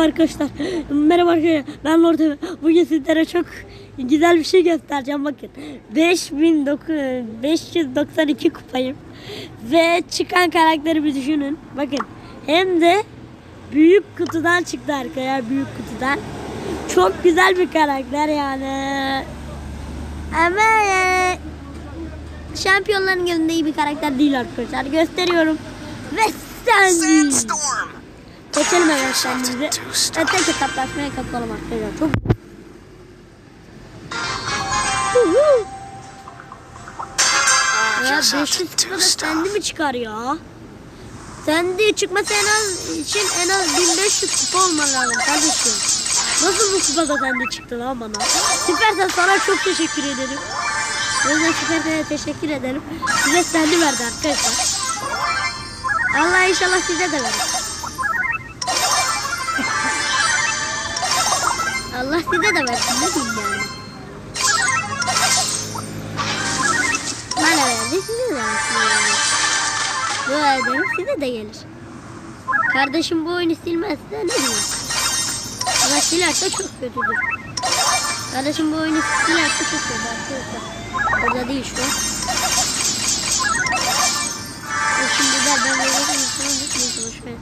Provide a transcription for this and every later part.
Arkadaşlar merhaba arkadaşlar. Ben Lord. Bugün sizlere çok güzel bir şey göstereceğim. Bakın 5592 kupayım. Ve çıkan karakterimi düşünün. Bakın hem de büyük kutudan çıktı arkadaşlar büyük kutudan. Çok güzel bir karakter yani. Ama yani şampiyonların gözünde iyi bir karakter değil arkadaşlar. Gösteriyorum. Ve sen! Geçelim hemen kendimizi. Evet, tek hesaplaşmaya katılalım arkadaşlar. Çok. Ya yourself 500 to kupada stuff. sendi mi çıkar ya? Sendi çıkması en az için en az 1500 kupa olman lazım kardeşim. Nasıl bu kupada sendi çıktı lan bana? Süpersen sana çok teşekkür ederim. O yüzden Süpersen'e teşekkür ederim. Size sendi verdi arkadaşlar. Allah inşallah size de verir. Allah size de versin ne diyeyim yani. Bana verdi size de versin yani. Dua size de gelir. Kardeşim bu oyunu silmezse ne diyeyim. Ama silerse çok kötüdür. Kardeşim bu oyunu silerse çok kötü arkadaşlar. Orada değil şu an. E Şimdi de ben böyle bir boş ver.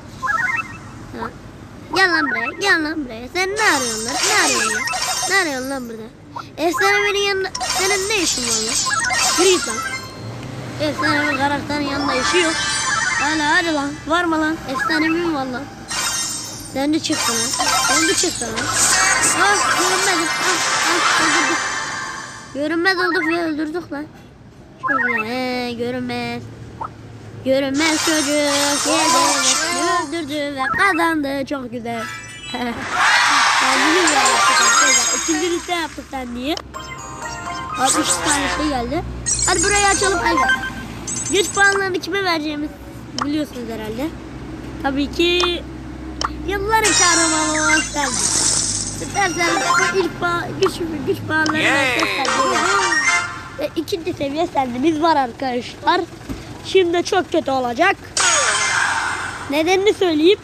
Ha. Gel lan buraya, gel lan buraya. Sen ne arıyorsun lan? Ne arıyorsun lan? Ne arıyorsun lan burada? Efsanemenin yanında senin ne işin var lan? Yürü git lan. Efsanemin karakterin yanında işi yok. Hadi hadi lan. Var mı lan? Efsanemin var lan. Sen de çıktın lan. Sen de çıktın lan. Ah görünmedik. Ah ah öldürdük. Görünmez olduk ve öldürdük lan. Güzel. He, görünmez. Görünmez çocuk yedi ve öldürdü ve kazandı. Çok güzel. güzel yaptık. İkinci liste yaptık sen diye. 60 tane şey geldi. Hadi burayı açalım. Evet. Güç puanlarını kime vereceğimiz biliyorsunuz herhalde. Tabii ki yılların kahramanı olan sen. İstersen ilk puan, güç, güç versen Ve ikinci seviye sendimiz var arkadaşlar. Şimdi çok kötü olacak. Nedenini söyleyeyim.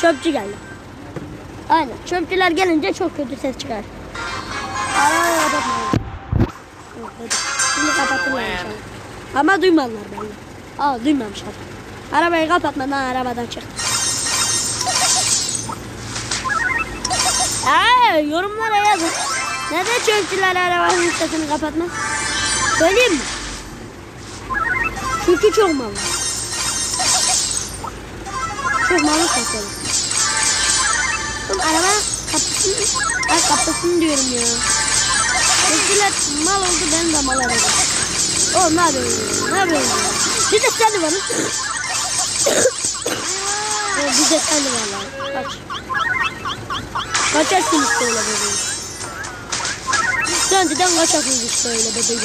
Çöpçü geldi. Aynen. Çöpçüler gelince çok kötü ses çıkar. Hadi. Şimdi kapatırlar inşallah. Ama duymadılar beni. Aa duymamışlar. Arabayı kapatmadan arabadan çık. Aa, yorumlara yazın. Neden çöpçüler arabanın sesini kapatmaz? Söyleyeyim mi? Çünkü çok mal. Çok malı satalım. Oğlum araba kapısını, ay kapısını diyorum ya. Çöpçüler mal oldu ben de mal oldum. Oğlum ne yapıyorsun? Ne yapıyorsun? Bir de sen de var. Bir de sen de var lan. Kaç. Kaçarsın işte öyle bebeğim. Sendiden kaçarsınız işte öyle bebeğim.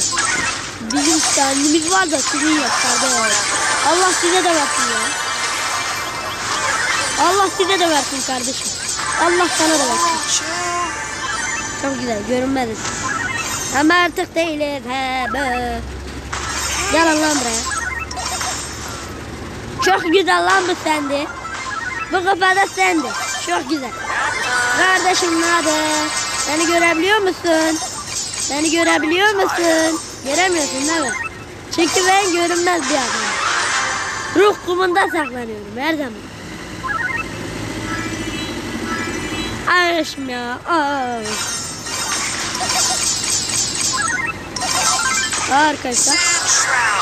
Bizim kendimiz var da sizin yok. Allah size de versin ya. Allah size de versin kardeşim. Allah sana da versin. Çok güzel görünmedin. Ama artık değiliz he be. Gel lan buraya. Çok güzel lan bu sendi. Bu kafada sendi. Çok güzel. Kardeşim ne haber? Beni görebiliyor musun? Beni görebiliyor musun? Göremiyorsun değil mi? Çünkü ben görünmez bir adamım. Ruh kumunda saklanıyorum her zaman. Arkadaşım ya. Ay. Arkadaşlar.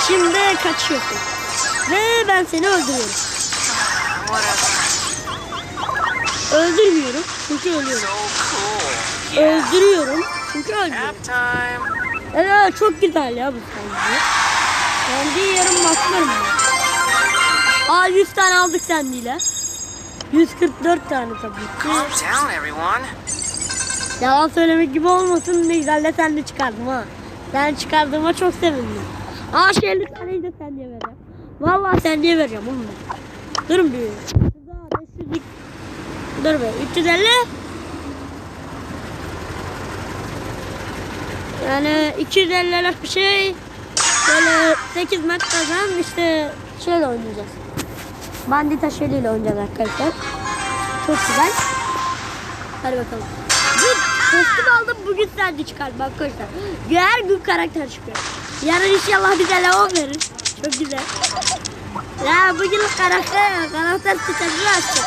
Şimdi kaçıyorsun. Ve ben seni öldürüyorum. Öldürmüyorum çünkü ölüyorum. Öldürüyorum çünkü time. Evet çok güzel ya bu sence. Kendi yarım bakmıyorum. Aa 100 tane aldık sendiyle. 144 tane tabii ki. Calm down, everyone. Yalan söylemek gibi olmasın ne güzel de sen de çıkardım ha. Sen çıkardığıma çok sevindim. Aa şu 50 taneyi de sen diye vereceğim. Vallahi sen diye vereceğim oğlum ben. Durun bir. Şurada 500'lük. Dur be 350. Yani 250'lik bir şey. Böyle 8 mat kazan işte şöyle oynayacağız. Bandita şöyle oynayacağız arkadaşlar. Çok güzel. Hadi bakalım. Dün kostüm aldım bugün sende çıkar bak arkadaşlar. Her gün karakter çıkıyor. Yarın inşallah bize Leon verir. Çok güzel. Ya bugün karakter karakter sitesini açtık.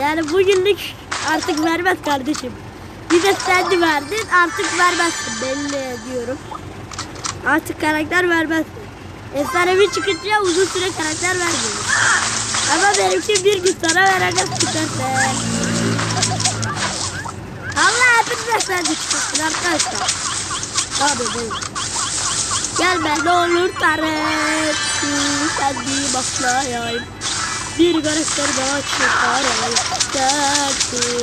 Yani bugünlük artık vermez kardeşim. Bir de sen verdin artık vermezsin belli diyorum. Artık karakter vermez. Efsanevi çıkınca uzun süre karakter vermiyor. Ama benimki bir gün sonra vereceğiz çıkarsa. Allah hepinize sen de çıkarsın arkadaşlar. Tabii buyurun. Gelme ne olur tarif. Sen bir baklayayım. Bir karakter daha çıkarayım. Sen bir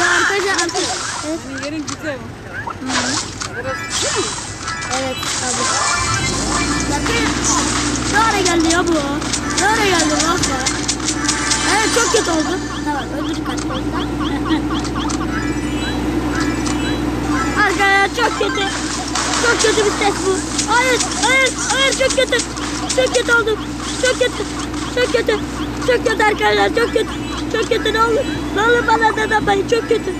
Ya arkadaşlar arkadaşlar. Evet. Yerin güzel. Evet abi. Ne ara geldi ya bu? Ne ara geldi bu? Evet çok kötü oldu. Tamam öldürdük arkadaşlar. Arkadaşlar çok kötü. Çok kötü bir ses bu. Hayır hayır hayır çok kötü. Çok kötü oldum. Çok kötü. Çok kötü. Çok kötü arkadaşlar çok kötü. Çok kötü ne olur. Ne olur bana da yapmayın çok kötü.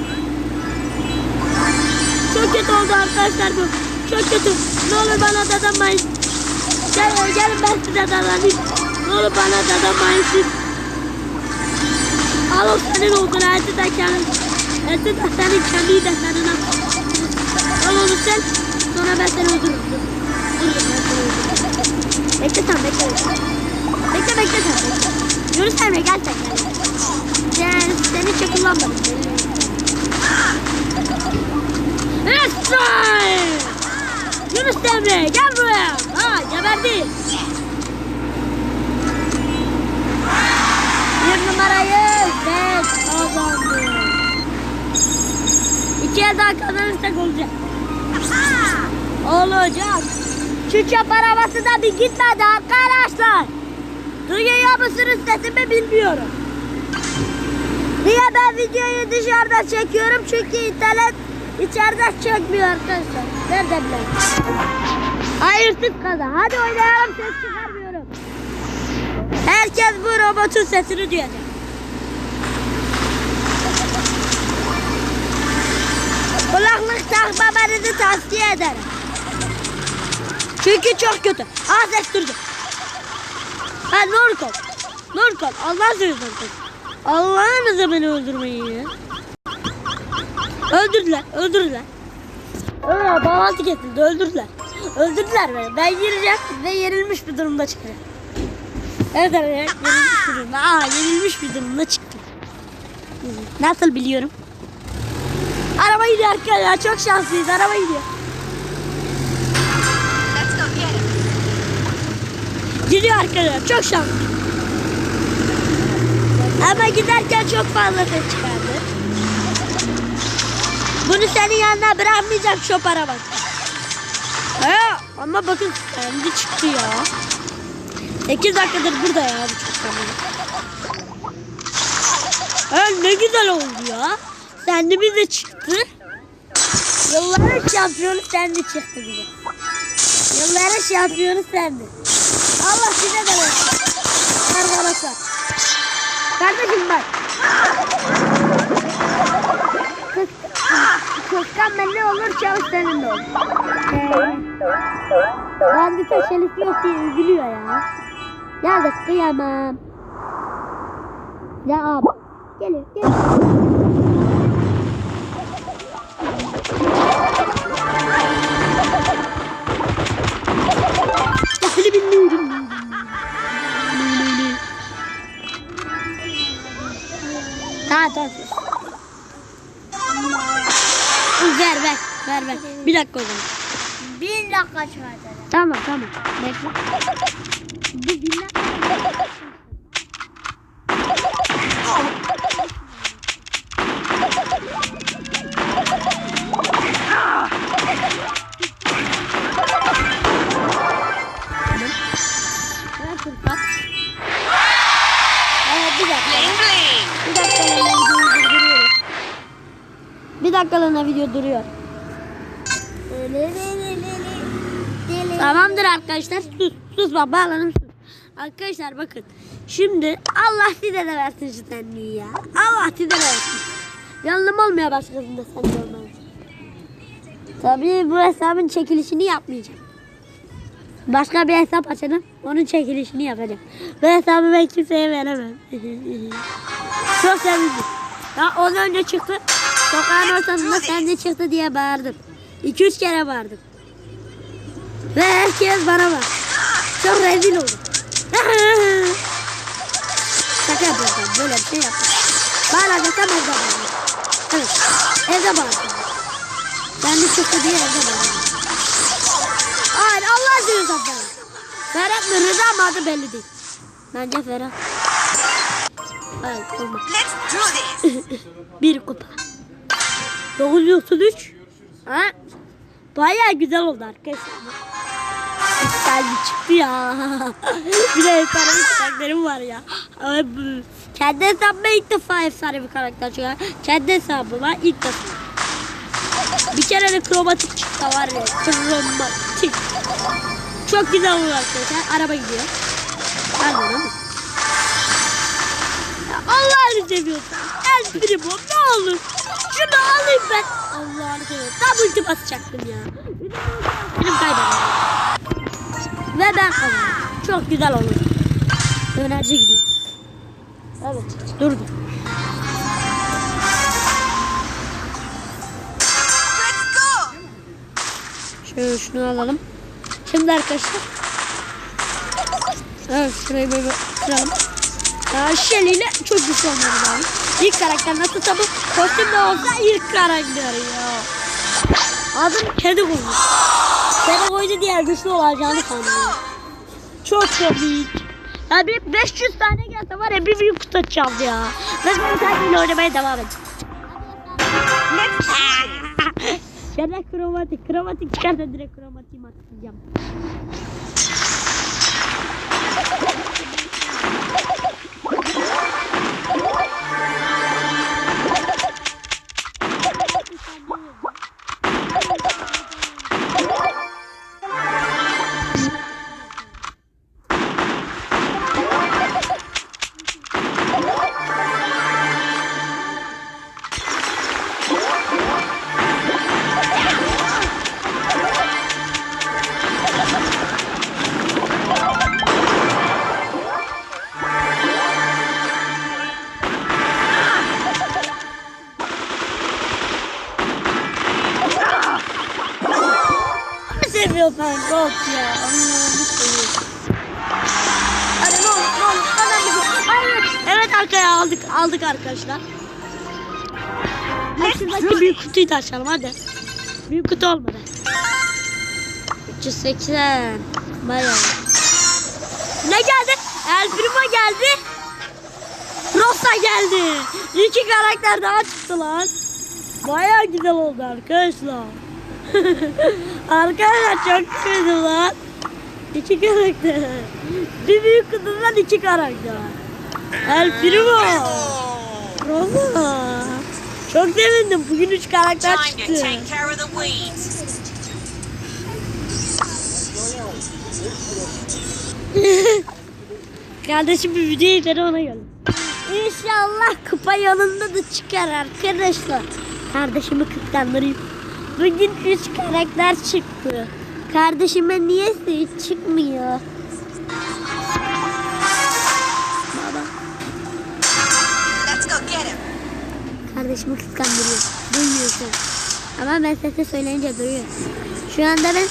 Çok kötü oldu arkadaşlar bu. Çok kötü. Ne olur bana dadamayın. Gel gelin ben size dadanayım. Ne olur bana dadamayın siz. Al o senin olsun. Hadi de kendin. Hadi de senin kendi de senin. Al onu sen. Sonra ben seni öldürürüm. Bekle sen bekle. Bekle bekle sen. Yunus Emre gel sen gel. Seni hiç kullanmadım. Yunus Emre gel buraya. Ha geberdi. Bir numarayı ve kazandı. İkiye daha kazanırsak olacak. Olacak. Şu çöp arabası da bir gitmedi arkadaşlar. Duyuyor musunuz sesimi bilmiyorum. Niye ben videoyu dışarıda çekiyorum? Çünkü internet içeride çekmiyor arkadaşlar. Nerede bileyim? Hayırsız kaza. Hadi oynayalım ses çıkarmıyorum. Herkes bu robotun sesini duyacak. Kulaklık takmamanızı tavsiye ederim. Çünkü çok kötü. Ah ses durdu. Ha Nurkol. Nurkol. Allah sözü Nurkol. Allah'ınızı beni öldürmeyin ya. Öldürdüler, öldürdüler. Öyle bağlantı kesildi, öldürdüler. Öldürdüler beni. Ben gireceğim ve yenilmiş bir durumda çıkacağım. Evet evet, yenilmiş bir durumda. Aa, yenilmiş bir durumda çıktım. Nasıl biliyorum? Araba gidiyor arkadaşlar, çok şanslıyız, araba gidiyor. Gidiyor arkadaşlar, çok şanslı. Ama giderken çok fazla ses çıkardı. Bunu senin yanına bırakmayacağım şop arabası. Ama bakın kendi çıktı ya. 8 dakikadır burada ya bu çocuk araba. He, ne güzel oldu ya. Sendi bize çıktı. Yılların şampiyonu sendi çıktı bize. Yılların şampiyonu sendi. Allah size de versin. Arkadaşlar. Kardeşim bak. Kız, kıskanma ne olur çalış senin de olur. Ee, ben bir taşelif yok diye üzülüyor ya. Yazık kıyamam. Ya abi. Geliyor geliyor. Seni bilmiyorum. Tamam. Ver ver ver ver. Bir dakika o zaman. Bir dakika şöyle. Tamam tamam. Bekle. Bir dakika. Arkadaşlar. Sus. Sus bak bağlanın sus. Arkadaşlar bakın. Şimdi Allah size de versin şu senliği ya. Allah size de versin. Yanlım olmuyor başkasında sen olmayınca. Tabii bu hesabın çekilişini yapmayacağım. Başka bir hesap açalım. Onun çekilişini yapacağım. Bu hesabı ben kimseye veremem. Çok sevindim. Ya ondan önce çıktı. Sokağın ortasında sende çıktı diye bağırdım. 2-3 kere bağırdım. Ve herkes bana bak. Çok rezil oldum. Şaka yapıyorum. Böyle bir şey yaptım. Bağıracaksan evde bağırdım. Evet. Evde bağırdım. Kendi çıktı diye evde bağırdım. Hayır Allah seversen bağırdım. Ferhat mı Rıza mı adı belli değil. Bence Ferhat. Hayır olmaz. Let's do this. bir kupa. 933. Ha? Bayağı güzel oldu arkadaşlar. Efsane çıktı ya. bir de efsane bir karakterim var ya. Kendi hesabıma ilk defa efsane bir karakter çıkıyor. Kendi hesabıma ilk defa. Bir kere de kromatik çıktı var ya. Kromatik. Çok güzel oluyor arkadaşlar. Araba gidiyor. Pardon ama. Allah'ını seviyorsan. El primo ne olur. Şunu alayım ben. Allah'ını seviyorsan. Tam ulti basacaktım ya. Benim kaybettim. Ve ben kazandım. Çok güzel oldu. Enerji gidiyor. Evet durdu. Şöyle şunu alalım. Şimdi arkadaşlar. Evet şurayı böyle kıralım. Shelly ile çok güçlü olmalı lazım. İlk karakter nasıl tabi kostüm de olsa ilk karakter ya. Adım kedi koymuş. Kedi koydu diye güçlü olacağını sanıyorum. Çok komik. Ya bir 500 tane gelse var ya bir büyük kutu açacağız ya. Ben kendimle oynamaya devam edeceğim. Şöyle kromatik, kromatik çıkarsa direkt kromatiğimi atacağım. Da açalım hadi. Büyük kutu olmadı. 380. Bayağı. Ne geldi? El Primo geldi. Rosa geldi. İki karakter daha çıktı lan. Bayağı güzel oldu arkadaşlar. arkadaşlar çok güzel lan. İki karakter. Bir büyük kutudan iki karakter. El Primo. Rosa. Çok sevindim. Bugün üç karakter çıktı. Kardeşim bir video izledi ona göre. İnşallah kupa yolunda da çıkar arkadaşlar. Kardeşimi kıskanırayım. Bugün 3 karakter çıktı. Kardeşime niyeyse hiç çıkmıyor. Kardeşimi kıskandırıyor. Duymuyorsun. Ama ben sese söyleyince duyuyor. Şu anda ben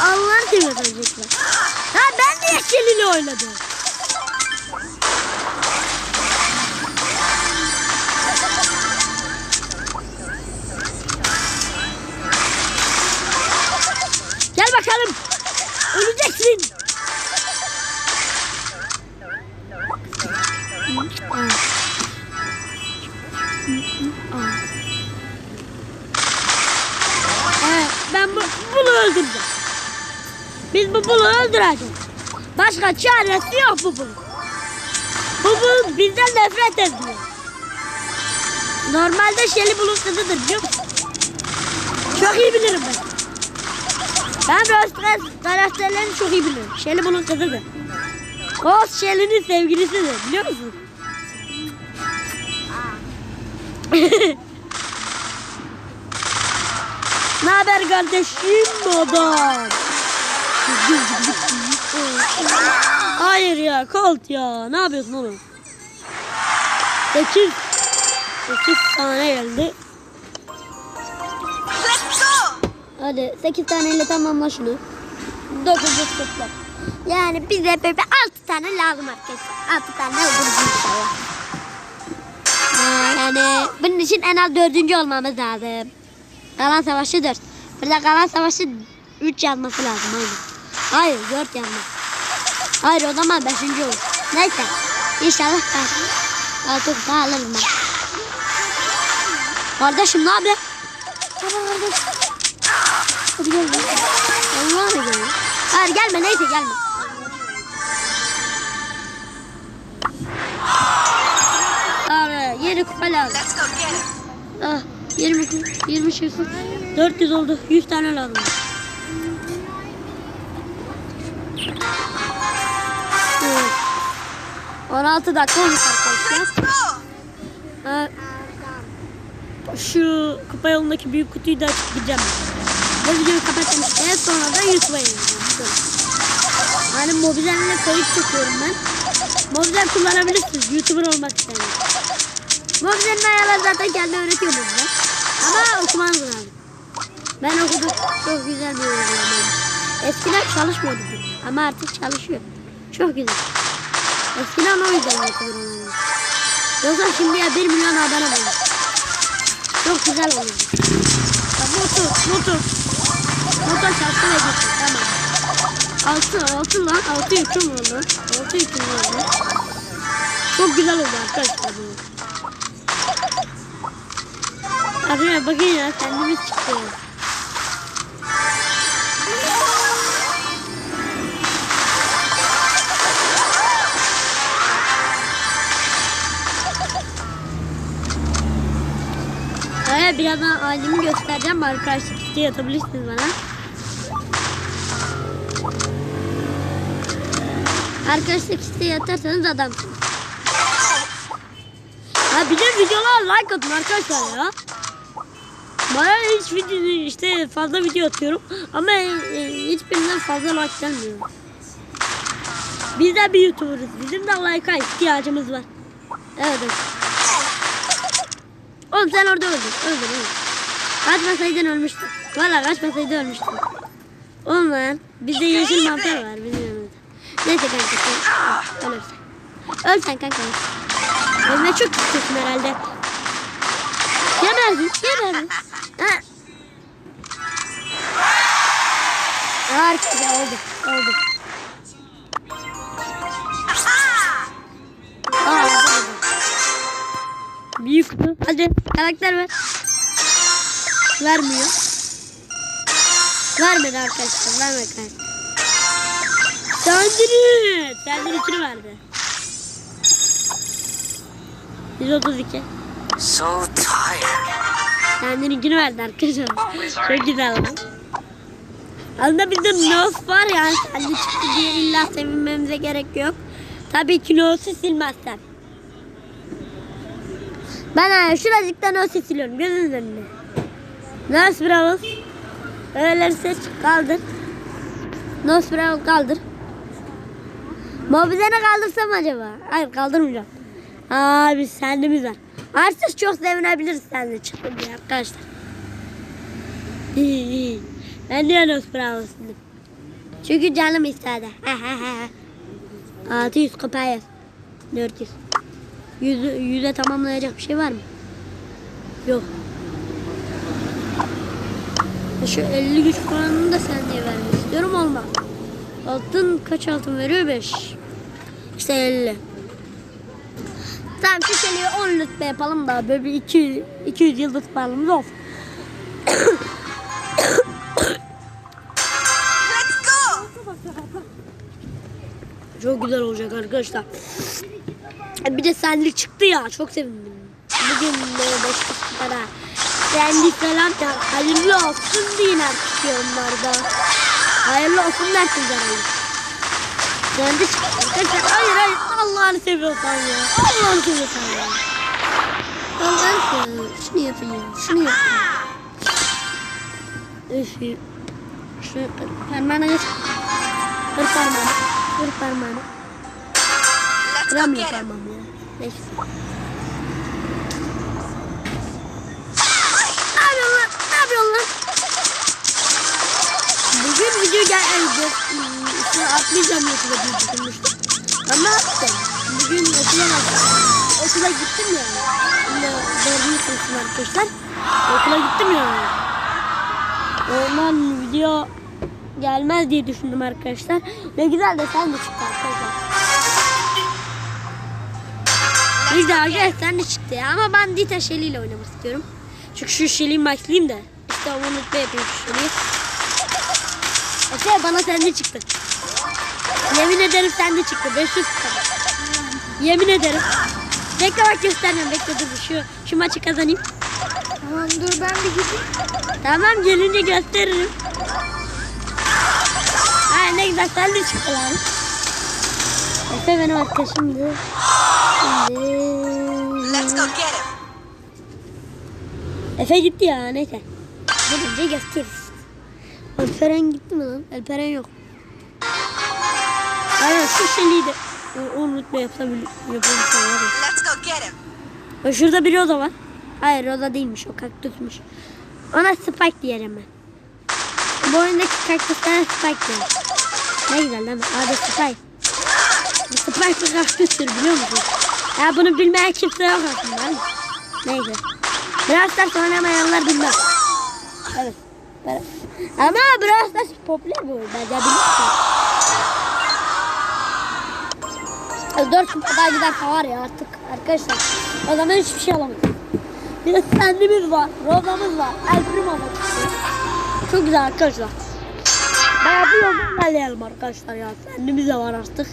Allah'ın seviyorsun çocuklar. Ha ben de yeşiliyle oynadım. Ben bu, bunu öldüreceğim. Biz bu bunu öldüreceğiz. Başka çaresi yok bu bunun. Bu bu bizden nefret ediyor. Normalde Şeli bulutludur biliyor musun? Çok iyi bilirim ben. Ben Rostres karakterlerini çok iyi bilirim. Şeli bulutludur. Ghost Shell'inin sevgilisidir biliyor musun? ne haber kardeşim adam? Hayır ya Colt ya ne yapıyorsun oğlum? 8 8 tane geldi. Hadi 8 taneyle tamamla şunu. 9 topla. Yani bize böyle 6 tane lazım arkadaşlar. 6 tane oluruz inşallah. Aa, Yani bunun için en az dördüncü olmamız lazım. Kalan savaşı 4. Burada kalan savaşı 3 yazması lazım aynen. Hayır 4 yazmaz. Hayır o zaman 5. olur. Neyse. İnşallah ben 6 kutu alırım ben. Kardeşim ne haber? Tamam kardeşim. Hadi gel. Allah mı gel? Hayır gelme neyse gelme. Abi yeni kupa lazım. Ah 20 kupa 20 şey kupa. 400 oldu. 100 tane lazım. Evet. 16 dakika olmuş arkadaşlar. Şu kupa yolundaki büyük kutuyu da açıp. Bu videoyu kapatmışken sonra da YouTube'a yayınlayacağım. Yani mobizenle kayıt çekiyorum ben. Mobizen kullanabilirsiniz YouTuber olmak isteyen. Mobizenin ayarları zaten kendi öğretiyor. Ama okumanız lazım. Ben okudum. Çok güzel bir uygulama. Eskiden çalışmıyordu bu. Ama artık çalışıyor. Çok güzel. Eskiden o yüzden olamıyordu. Yoksa şimdiye 1 milyon abone olmuş. Çok güzel oldu. Ya motor, motor. Motor şarkı ve gitti. Tamam. Altı, altı lan. Altı yüküm oldu. Altı yüküm oldu. Çok güzel oldu arkadaşlar bu. Arkadaşlar bakın ya kendimiz çıktı. Evet birazdan ailemi göstereceğim. Arkadaşlık isteği atabilirsiniz bana. Arkadaşlık isteği atarsanız adamsınız. Ha bir de videolara like atın arkadaşlar ya. Bana hiç video işte fazla video atıyorum ama e, hiçbirinden fazla like gelmiyor. Biz de bir YouTuber'ız. Bizim de like'a ihtiyacımız var. Evet. evet. Oğlum sen orada öldün. Öldün öldün. Kaçmasaydın ölmüştün. Valla kaçmasaydın ölmüştün. Oğlum lan. Bizde yeşil mantar var bizim yanımızda. Neyse kanka sen ölürsen. Öl sen kanka. Ölme çok istiyorsun herhalde. Geberdin. Geberdin. Harika oldu. Oldu. Aa. Büyük kutu. Hadi karakter ver. Vermiyor. Vermedi arkadaşlar. Vermedi karakter. Sendiri. Sendiri içini verdi. 132. So tired. Sendirinkini verdi arkadaşlar. Çok güzel lan. Aslında bizim nos var ya. Kendi çıktı diye illa sevinmemize gerek yok. Tabii ki nosu silmezsen. Ben ha, şuracıktan nosu siliyorum. Gözünüz önünde. Nos bravo. Öyle seç. Kaldır. Nos bravo kaldır. Mobizene kaldırsam acaba? Hayır kaldırmayacağım. Abi sendimiz var. Artık çok sevinebiliriz seninle çıktım diye arkadaşlar. İyi iyi. Ben de Nos bravo sildim. Çünkü canım istedi. 600 kapaya. 400. Yüzü, yüze tamamlayacak bir şey var mı? Yok. Şu 50 güç puanını da sen diye vermek istiyorum olmaz. Altın kaç altın veriyor? 5. İşte 50. Tamam şu şeliği 10 lütfen yapalım da böyle bir 200, 200 yıldız puanımız olsun. Let's go! Çok güzel olacak arkadaşlar. Bir de senlik çıktı ya çok sevindim. Bugün de beş para. Senlik falan da hayırlı olsun diye çıkıyor onlarda. Hayırlı olsun dersiniz herhalde. Sen de çık. Arkadaşlar hayır hayır. Allah'ını seviyorsan ya. Allah'ını seviyorsan ya. Allah'ını seviyorsan. Şunu yapayım. Şunu yapayım. Üf. Şu parmağına geç. Kır parmağını. Kır parmağını. Kıramıyor parmağımı ya. Neyse. Bugün video geldi. İşte atmayacağım YouTube'a diye. Ama attım. Bugün okula başladım. Okula gittim ya. Şimdi dördüncü sınıfım arkadaşlar. Okula gittim ya. Ondan video gelmez diye düşündüm arkadaşlar. Ne güzel de sen de çıktı arkadaşlar. Güzel arkadaşlar sen de çıktı ya. Ama ben Dita Shelly ile oynamak istiyorum. Çünkü şu Shelly'yi maxlayayım da. İşte onu mutlu yapayım şu Shelly'yi. Efe bana sende çıktı. Yemin ederim sende çıktı. 500 kadar. Yemin ederim. Bekle bak göstermiyorum. Bekle dur şu, şu maçı kazanayım. Tamam dur ben bir gideyim. Tamam gelince gösteririm. Ha ne güzel sen de çıktı lan. Efe benim arkadaşımdı. Şimdi... Let's go get him. Efe gitti ya neyse. Gelince gösteririz. Alperen gitti mi lan? Alperen yok. Aynen şu şeyi de 10 rütbe yapabilirim. Şurada biri o da var. Hayır o da değilmiş o kaktüsmüş. Ona spike diyelim ben. Bu oyundaki kaktüslere spike diyelim. Ne güzel değil mi? Abi spike. Spike bir kaktüstür biliyor musun? Ya bunu bilmeyen kimse yok aslında. Neyse. Biraz da oynamayanlar bilmez. Evet. Ama biraz da popüler bu oyun. Bence bilmiyorum. 4 daha giderse var ya artık arkadaşlar. O zaman hiçbir şey alamayız. Bir de var, rozamız var, el primo var. Çok güzel arkadaşlar. Bayağı bir yoldan ilerleyelim arkadaşlar ya. Sendimiz de var artık.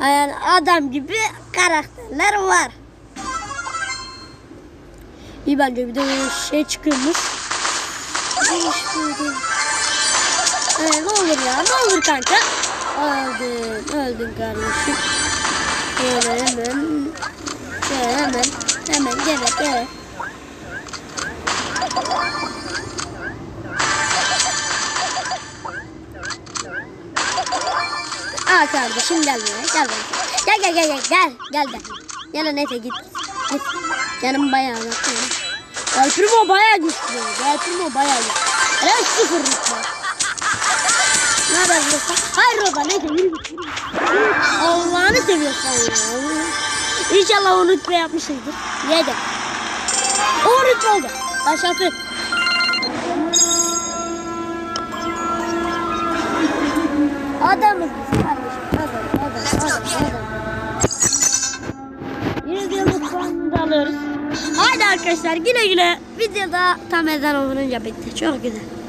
Yani adam gibi karakterler var. İyi bence bir de şey çıkıyormuş. Ee, ne olur ya ne olur kanka. Öldün, öldün kardeşim. Hemen hemen. Şöyle hemen. Hemen gel gel. Aa kardeşim gel buraya gel buraya. Gel gel gel gel gel gel gel. Gel lan Efe git. Git. Canım bayağı bak. El Primo bayağı güçlü. El Primo bayağı güçlü. Ren sıfır rütbe. Ne haber Rosa? Hayır Rosa neyse yürü. Allah'ını seviyorsan ya. İnşallah o rütbe yapmışızdır. Ye de. O rütbe oldu. Başlasın. Adamız biz kardeşim. Adam, adam, adam, adam. Alıyoruz. Haydi arkadaşlar güle güle. Videoda tam ezan olunca bitti. Çok güzel.